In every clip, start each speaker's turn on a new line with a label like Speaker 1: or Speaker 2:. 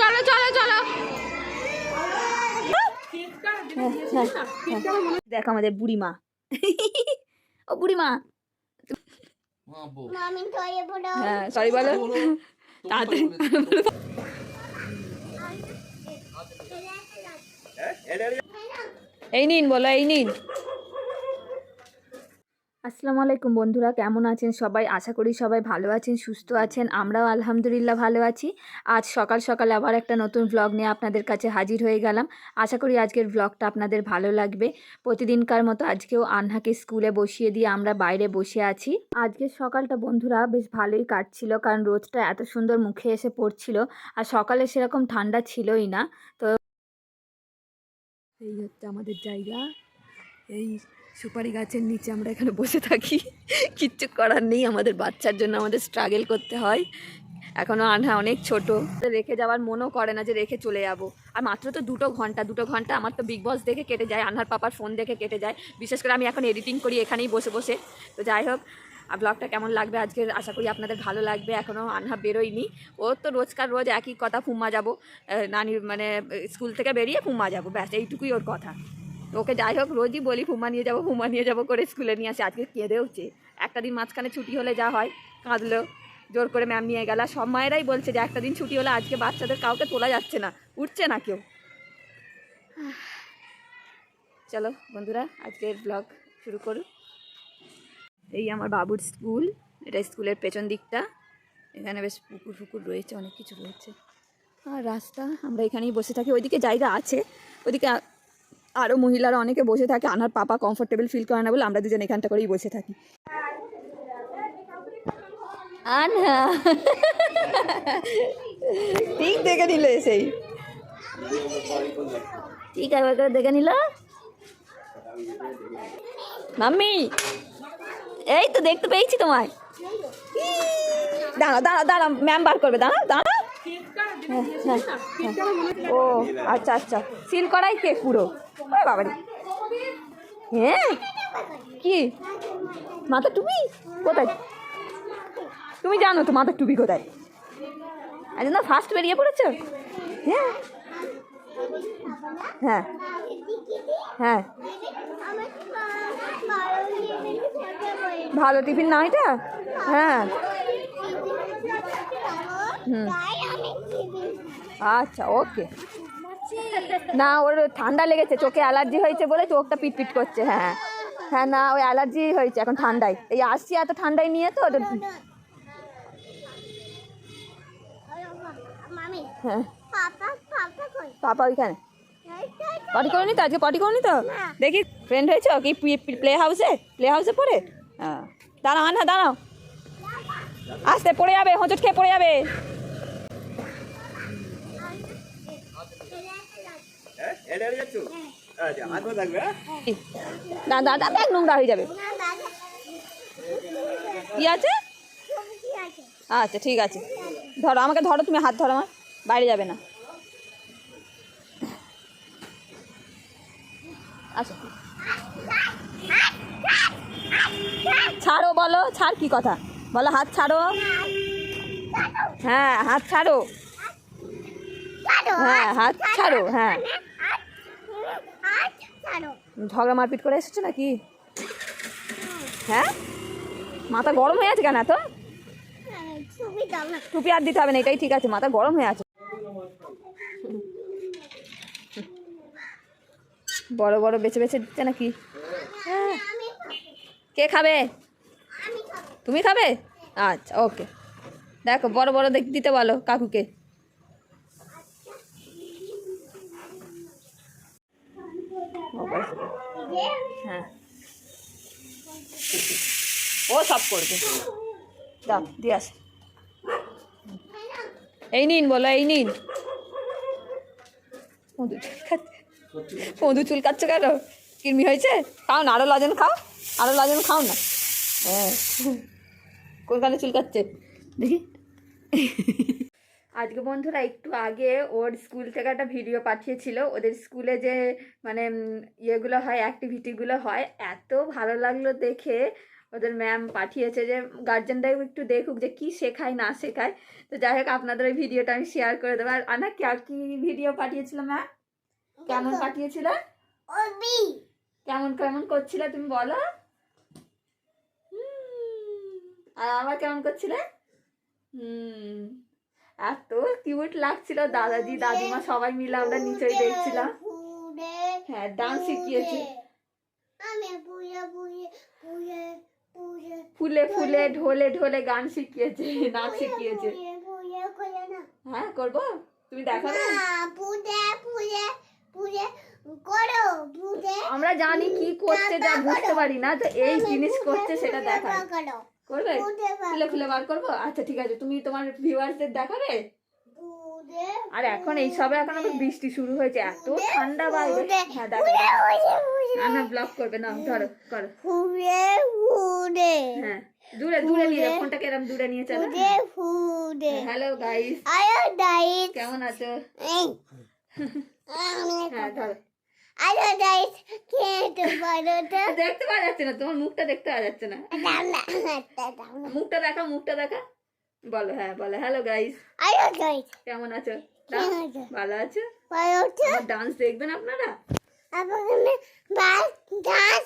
Speaker 1: চলো চলো চলো। দেখ আমাদের বুড়িমা। ও বুড়িমা। হ্যাঁ সরি বলো। তাড়াতাড়ি এই নিন, বলো, এই নিন। আসসালামু আলাইকুম বন্ধুরা, কেমন আছেন সবাই? আশা করি সবাই ভালো আছেন, সুস্থ আছেন, আমরাও আলহামদুলিল্লাহ ভালো আছি। আজ সকাল সকাল আবার একটা নতুন ভ্লগ নিয়ে আপনাদের কাছে হাজির হয়ে গেলাম। আশা করি আজকের ভ্লগটা আপনাদের ভালো লাগবে। প্রতিদিনকার মতো আজকেও আনহাকে স্কুলে বসিয়ে দিয়ে আমরা বাইরে বসে আছি। আজকের সকালটা বন্ধুরা বেশ ভালোই কাটছিল, কারণ রোদটা এত সুন্দর মুখে এসে পড়ছিল, আর সকালে সেরকম ঠান্ডা ছিলই না। তো এই হচ্ছে আমাদের জায়গা। এই সুপারি গাছের নিচে আমরা এখানে বসে থাকি। কিচ্ছু করার নেই, আমাদের বাচ্চার জন্য আমাদের স্ট্রাগল করতে হয়। এখনও আনহা অনেক ছোট। রেখে যাওয়ার মনও করে না যে রেখে চলে যাব। আর মাত্র তো দুটো ঘণ্টা দুটো ঘণ্টা আমার তো বিগ বস দেখে কেটে যায়, আনহার পাপার ফোন দেখে কেটে যায়। বিশেষ করে আমি এখন এডিটিং করি, এখানেই বসে বসে। তো যাই হোক, আর ব্লগটা কেমন লাগবে আজকে আশা করি আপনাদের ভালো লাগবে। এখনও আনহা বেরোয়নি। ও তো রোজকার রোজ একই কথা, ফুম্মা যাব। নানির মানে স্কুল থেকে বেরিয়ে ফুম্মা যাব। ব্যাস, এইটুকুই ওর কথা। ওকে যাই হোক, রোজই বলি ফুমা নিয়ে যাব ফুমা নিয়ে যাব করে স্কুলে নিয়ে আসে। আজকে কেঁদেওছে একটা দিন মাঝখানে ছুটি হলে যা হয়, কাঁদলো। জোর করে ম্যাম নিয়ে গেল। সব মায়েরাই বলছে যে, একটা দিন ছুটি হলে আজকে বাচ্চাদের কাউকে তোলা যাচ্ছে না, উঠছে না কেউ। চলো বন্ধুরা, আজকের ব্লগ শুরু করুন এই আমার বাবুর স্কুল, এটা স্কুলের পেছন দিকটা। এখানে বেশ পুকুর ফুকুর রয়েছে, অনেক কিছু রয়েছে। আর রাস্তা, আমরা এখানেই বসে থাকি। ওইদিকে জায়গা আছে, ওইদিকে আরও মহিলারা অনেকে বসে থাকে আনার পাপা কমফোর্টেবল ফিল করে না বলে আমরা দুজন এখানটা করেই বসে থাকি। আনা ঠিক দেখে নিল সেই। ঠিক একবার করে দেখে নিল? মাম্মি এই তো দেখতে পেয়েছি তোমায়। দাঁড়া দাঁড়া দাঁড়া ম্যাম বার করবে দাঁড়া দাঁড়া। ও আচ্ছা আচ্ছা। সিল করাই কেক পুরো? ওরে বাবারে। হ্যাঁ? কি? মাথা টুপি? কোথায়? তুমি জানো তো মাথার টুপি কোথায়? আজ না ফার্স্ট বেরিয়ে পড়েছো? হ্যাঁ। হ্যাঁ। হ্যাঁ। ভালো টিফিন না এটা? হ্যাঁ। হুম। আচ্ছা ওকে। না ওর ঠান্ডা লেগেছে চোখে অ্যালার্জি হয়েছে বলে চোখটা পিটপিট করছে হ্যাঁ। হ্যাঁ না ওই অ্যালার্জি হয়েছে এখন ঠান্ডায়। এই আসছি এত ঠান্ডায় নিয়ে তো হ্যাঁ।
Speaker 2: পাপা
Speaker 1: ওইখানে। পটি করনি তো? আজকে পটি করনি তো? দেখি ফ্রেন্ড হয়েছো কি প্লে হাউসে প্লে হাউসে পড়ে? হ্যাঁ দাঁড়াও আনা দাঁড়াও। আস্তে পড়ে যাবে হোঁচট খেয়ে পড়ে যাবে। না দাদা ব্যাগ নোংরা হয়ে যাবে।
Speaker 2: না
Speaker 1: কি আছে? আচ্ছা ঠিক আছে। ধরো আমাকে ধরো তুমি হাত ধরো আমার। বাইরে যাবে না। আচ্ছা। ছাড়ো বলো ছাড় কি কথা? বলো হাত ছাড়ো। হ্যাঁ হাত ছাড়ো। হ্যাঁ হাত ছাড়ো হ্যাঁ। ঝগড়া মারপিট করে এসেছ নাকি? হ্যাঁ? মাথা গরম হয়ে আছে কেন তো
Speaker 2: ছবি দাও না।
Speaker 1: টুপি আর দিতে হবে না এটাই ঠিক আছে মাথা গরম হয়ে আছে। বড় বড় বেছে বেছে দিচ্ছে নাকি? হ্যাঁ। কে খাবে? তুমি খাবে? আচ্ছা ওকে। দেখো, বড় বড় দেখ, দিতে বলো কাকুকে। হ্যাঁ। ও সব করবে। দাও দিয়ে আস। এই নিন বলো, এই নিন। খাচ্ছে। মধু চুল কাটছো কেন? কিরমি হয়েছে? খাও না আরও লজেন খাও। আরও লজেন খাও না। হ্যাঁ। কোনখানে চুল কাটছে। দেখি। আজকে বন্ধুরা একটু আগে ওর স্কুল থেকে একটা ভিডিও পাঠিয়েছিল। ওদের স্কুলে যে মানে ইয়েগুলো হয় অ্যাক্টিভিটিগুলো হয়, এত ভালো লাগল দেখে। ওদের ম্যাম পাঠিয়েছে যে গার্জেনরাও একটু দেখুক যে কি শেখায়, না শেখায়। তো যাই হোক, আপনাদের ওই ভিডিওটা আমি শেয়ার করে দেবো। আর আনা, কি, আর কি ভিডিও পাঠিয়েছিল ম্যাম কেমন
Speaker 2: ওবি।
Speaker 1: কেমন কেমন করছিলে তুমি বলো? আর আবার কেমন করছিলে? হুম। এত কিউট লাগছিল দাদাজি দাদিমা সবাই মিলে আমরা নিচেই দেখছিলাম। হ্যাঁ ডান্স শিখিয়েছে। ফুলে ফুলে ঢোলে ঢোলে গান শিখিয়েছে নাচ শিখিয়েছে। হ্যাঁ করব? তুমি দেখাবে?
Speaker 2: না
Speaker 1: আমরা জানি কি করছে যা বুঝতে পারি না তো এই জিনিস করছে সেটা
Speaker 2: দেখা
Speaker 1: করবে?
Speaker 2: খুলে
Speaker 1: ফুলে বার করব? আচ্ছা ঠিক আছে তুমি তোমার ভিউয়ার্সদের দেখাবে আর এখন এই সবে এখন আবার বৃষ্টি শুরু হয়েছে এত ঠান্ডা বাইরে হ্যাঁ দেখো না ব্লক করবে না ধরো করো। হ্যাঁ দূরে দূরে নিয়ে যাও ফোনটাকে এরকম দূরে নিয়ে চলো। হ্যালো গাইস
Speaker 2: আয়ো ডাইট
Speaker 1: কেমন আছো? হ্যাঁ ধরো
Speaker 2: খেতে পারো তো
Speaker 1: দেখতে পাওয়া যাচ্ছে না তোমার মুখটা দেখতে পাওয়া যাচ্ছে না। মুখটা দেখা মুখটা দেখা। বলো হ্যাঁ বলো। Hello guys.
Speaker 2: আয়ো ডাইট
Speaker 1: কেমন আছো?
Speaker 2: কেমন আছো?
Speaker 1: ভালো আছো? ডান্স দেখবেন আপনারা?
Speaker 2: আপনাকে বাস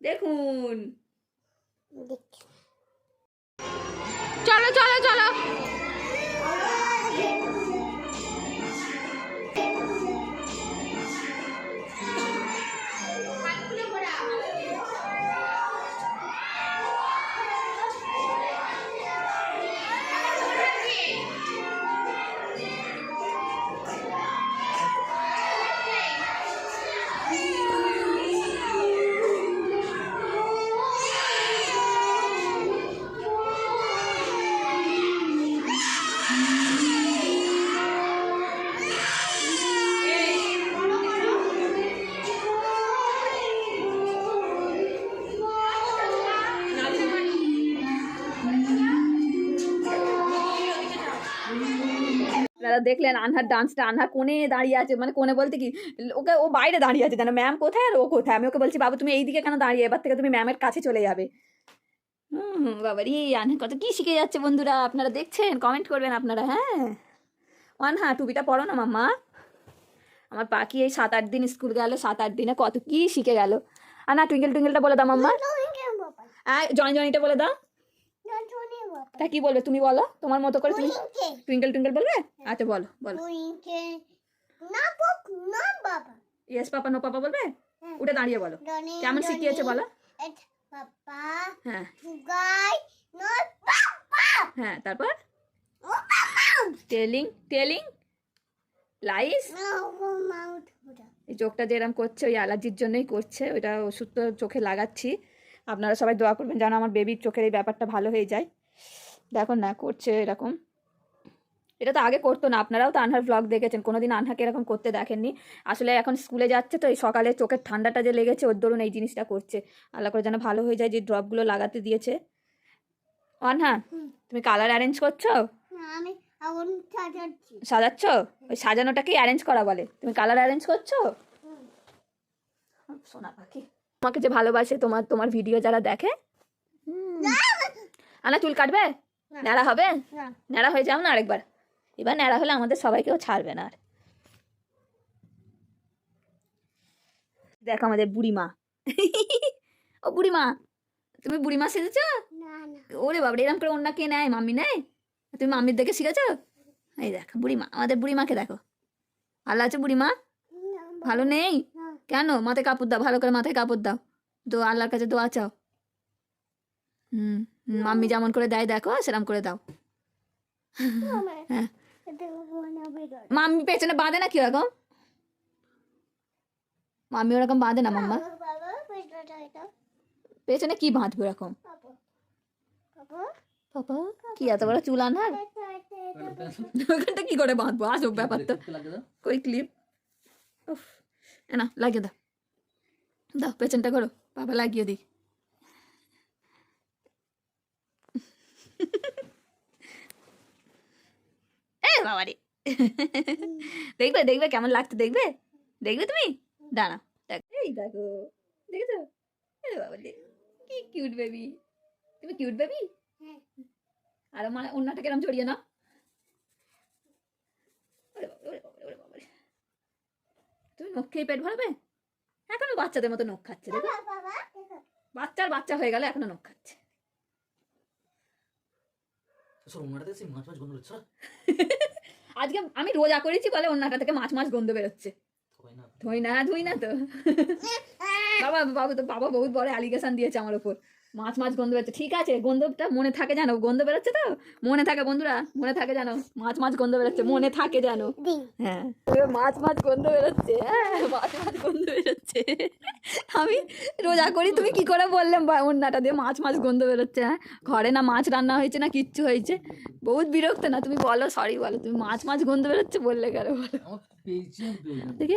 Speaker 1: দেখুন। চলো চলো চলো। আপনারা দেখলেন আনহার ডান্সটা আনহা কোণে দাঁড়িয়ে আছে মানে কোণে বলতে কি ওকে ও বাইরে দাঁড়িয়ে আছে জানো ম্যাম কোথায় আর ও কোথায়? আমি ওকে বলছি বাবু তুমি এইদিকে কেন দাঁড়িয়ে? এবার থেকে তুমি ম্যামের কাছে চলে যাবে। হুম বাবারি আনহা কত কি শিখে যাচ্ছে বন্ধুরা? আপনারা দেখছেন? কমেন্ট করবেন আপনারা হ্যাঁ? আনহা টুপিটা পড়ো না মাম্মা। আমার পাখি এই সাত আট দিন স্কুল গেল সাত আট দিনে কত কি শিখে গেল। আর না টুইঙ্কেল টুইঙ্কেলটা বলে দাও মাম্মা।
Speaker 2: বাবা
Speaker 1: জনি জনিটা বলে দাও।
Speaker 2: বাবা
Speaker 1: তা কি বলবে তুমি বলো? তোমার মতো করে তুমি
Speaker 2: টুইঙ্কেল
Speaker 1: টুইঙ্কেল বলবে? আচ্ছা বলো বলো।
Speaker 2: না না বাবা।
Speaker 1: ইয়েস পাপা নো পাপা বলবে?
Speaker 2: হ্যাঁ।
Speaker 1: উঠে দাঁড়িয়ে বলো। কেমন শিখিয়েছে বলো?
Speaker 2: পাপা
Speaker 1: হ্যাঁ।
Speaker 2: পাপা।
Speaker 1: হ্যাঁ তারপর? টেলিং টেলিং লাইস এই চোখটা যে এরম করছে ওই অ্যালার্জির জন্যই করছে ওইটা ওষুধ তো চোখে লাগাচ্ছি। আপনারা সবাই দোয়া করবেন যেন আমার বেবির চোখের এই ব্যাপারটা ভালো হয়ে যায়। দেখুন না করছে এরকম। এটা তো আগে করতো না আপনারাও তো আনহার ব্লগ দেখেছেন কোনোদিন আনহাকে এরকম করতে দেখেননি। আসলে এখন স্কুলে যাচ্ছে তো এই সকালে চোখের ঠান্ডাটা যে লেগেছে ওর দরুন এই জিনিসটা করছে। আল্লাহ করে যেন ভালো হয়ে যায় যে ড্রপগুলো লাগাতে দিয়েছে। অনহা তুমি কালার অ্যারেঞ্জ করছ?
Speaker 2: আমি
Speaker 1: সাজাচ্ছ। ওই সাজানোটাকেই অ্যারেঞ্জ করা বলে। তুমি কালার অ্যারেঞ্জ করছ? সোনা পাখি তোমাকে যে ভালোবাসে তোমার তোমার ভিডিও যারা দেখে? আনা চুল কাটবে। ন্যাড়া হবে? ন্যাড়া হয়ে যাও না আরেকবার। এবার ন্যাড়া হলে আমাদের সবাইকেও ছাড়বে না আর। দেখো আমাদের বুড়িমা। ও বুড়িমা তুমি বুড়িমা সেজেছ? ওরে বাবা এরকম করে অন্য কে নেয়? মাম্মি নেয়? তুমি মাম্মির দেখে শিখেছো? এই দেখো বুড়িমা আমাদের বুড়িমাকে দেখো। ভালো আছে বুড়িমা? ভালো নেই? কেন? মাথায় কাপড় দাও ভালো করে মাথায় কাপড় দাও। তো আল্লাহর কাছে দোয়া চাও। হুম মাম্মি যেমন করে দেয় দেখো সেরকম করে দাও। হ্যাঁ। মাম্মি পেছনে বাঁধে না কীরকম মাম্মি ওরকম বাঁধে না মাম্মা? পেছনে কি বাঁধবে
Speaker 2: বাবা
Speaker 1: পাপা। কি এত বড় চুল আনার ওখানটা কি করে বাঁধবো? আসব ব্যাপার তো। কই ক্লিপ উফ এ না লাগিয়ে দাও। দাও পেছনটা করো। বাবা লাগিয়ে দিই। এ বাবা রে দেখবে দেখবে কেমন লাগছে দেখবে? দেখবে তুমি? দাঁড়া দেখ। এই দেখো দেখেছ? এ বাবা রে কি কিউট বেবি তুমি কিউট বেবি
Speaker 2: হ্যাঁ।
Speaker 1: আর মানে অন্যটা কেরম জড়িয়ে না। তুমি নখ খেয়ে পেট ভরাবে? এখনও বাচ্চাদের মতো নখ খাচ্ছে দেখো।
Speaker 2: বাবা বাবা দেখো।
Speaker 1: বাচ্চার বাচ্চা হয়ে গেলে এখনও নখ খাচ্ছে।
Speaker 3: সর ওনাটা সেই মাছ মাছ গন্ধ হচ্ছে
Speaker 1: আজকে আমি রোজা করেছি বলে অন্যটা থেকে মাছ মাছ গন্ধ বেরোচ্ছে। ধুই না। ধুই না তো। বাবা বাবু তো বাবা বহুত বড় অ্যালিগেশন দিয়েছে আমার উপর। মাছ মাছ গন্ধ বেরোচ্ছে। ঠিক আছে গন্ধটা মনে থাকে জানো গন্ধ বেরোচ্ছে তো? মনে থাকে বন্ধুরা মনে থাকে জানো মাছ মাছ গন্ধ বেরোচ্ছে মনে থাকে জানো। হ্যাঁ মাছ মাছ গন্ধ বেরোচ্ছে হ্যাঁ মাছ মাছ গন্ধ বেরোচ্ছে। আমি রোজা করি তুমি কি করে বললাম বা অন্যটা দিয়ে মাছ মাছ গন্ধ বেরোচ্ছে হ্যাঁ? ঘরে না মাছ রান্না হয়েছে না কিচ্ছু হয়েছে? বহুত বিরক্ত না তুমি বলো সরি বলো তুমি মাছ মাছ গন্ধ বেরোচ্ছে বললে কেন বলো? দেখি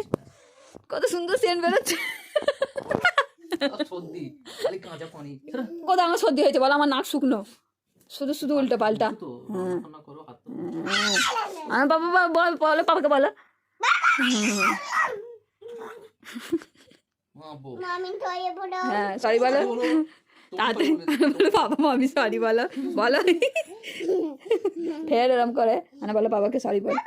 Speaker 1: কত সুন্দর সেন্ট বেরোচ্ছে।
Speaker 3: সর্দি খালি কাঁচা পানি। সর,
Speaker 1: কত আমার সর্দি হয়েছে বলো আমার নাক শুকনো। শুধু শুধু উল্টো পাল্টা।
Speaker 3: তো
Speaker 1: হ্যাঁ। আমার বাবা বলো পাপাকে বলো। হ্যাঁ সরি বলো। তাড়াতাড়ি
Speaker 3: বলে
Speaker 1: বাবা মামি সরি বলো। বলো। ফের এরম করে। মানে বলো বাবাকে সরি বলো।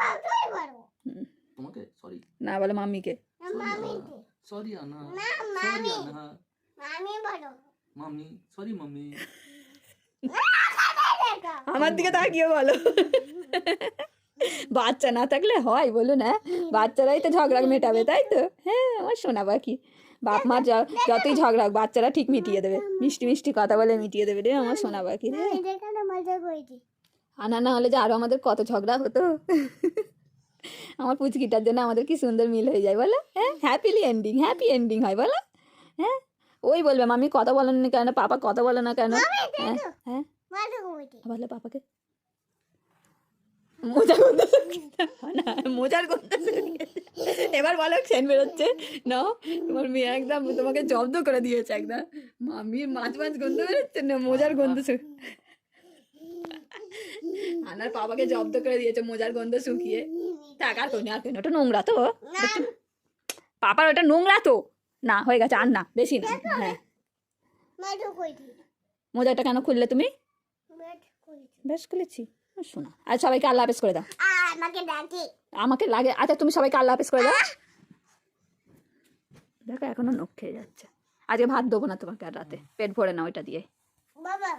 Speaker 3: তোমাকে? সরি
Speaker 1: না বলো মাম্মিকে
Speaker 2: মামি
Speaker 3: সরি আনা সরি
Speaker 2: মামি
Speaker 3: আনা
Speaker 2: মামি বড়
Speaker 3: মামি সরি মামি
Speaker 1: আমার দিকে তাকিয়ে বলো। বাচ্চা না থাকলে হয় বলুন হ্যাঁ? বাচ্চারাই তো ঝগড়া মেটাবে তাই তো? হ্যাঁ আমার শোনা বাকি বাপ মা য- যতই ঝগড়া বাচ্চারা ঠিক মিটিয়ে দেবে। মিষ্টি মিষ্টি কথা বলে মিটিয়ে দেবে রে আমার শোনা বাকি রে আনা না হলে যে আরও আমাদের কত ঝগড়া হতো। আমার পুচকিটার জন্য আমাদের কি সুন্দর মিল হয়ে যায় বলো? হ্যাঁ? হ্যাপিলি এন্ডিং হ্যাপি এন্ডিং হয় বলো? হ্যাঁ? ওই বলবে মামি কথা বলেন না কেন? পাপা কথা বলে না কেন? হ্যাঁ হ্যাঁ?
Speaker 2: মজা
Speaker 1: পাপাকে মোজার গন্ধ। না মোজার গন্ধ এবার বলো সেন বেরোচ্ছে। না তোমার মেয়ে একদম তোমাকে জব্দ করে দিয়েছে একদম। মামির মাছ মাছ গন্ধ বেরোচ্ছে না মোজার গন্ধ আনার বাবাকে জব্দ করে দিয়েছে মোজার গন্ধ শুকিয়ে। থাক আর কোনো আর কোনো ওটা নোংরা তো। পাপার ওটা নোংরা তো। না হয়ে গেছে আর না বেশি না। হ্যাঁ। মোজাটা কেন খুললে তুমি? বেশ খুলেছি। শোনা। আর সবাইকে আল্লাহ হাফেজ করে দাও।
Speaker 2: আমাকে
Speaker 1: লাগে আচ্ছা তুমি সবাইকে আল্লাহ হাফেজ করে দাও। দেখো এখনও নখ খেয়ে যাচ্ছে। আজকে ভাত দেবো না তোমাকে আর রাতে। পেট ভরে না ওইটা দিয়ে।
Speaker 2: বাবা।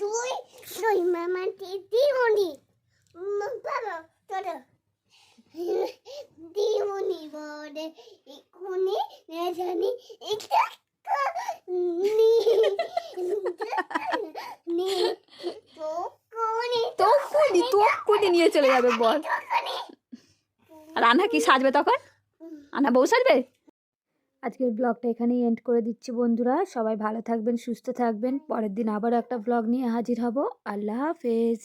Speaker 2: দুই দুই মামা দিমনি বাবা তোর দিমনি বড়ে এটা নি নি তো কোনি
Speaker 1: তো কুনি তো কুনি নিয়ে চলে যাবে বল। আর আনা কি সাজবে তখন? আনা বউ সাজবে? আজকের ব্লগটা এখানেই এন্ড করে দিচ্ছি বন্ধুরা। সবাই ভালো থাকবেন, সুস্থ থাকবেন। পরের দিন আবার একটা ব্লগ নিয়ে হাজির হব। আল্লাহ হাফেজ।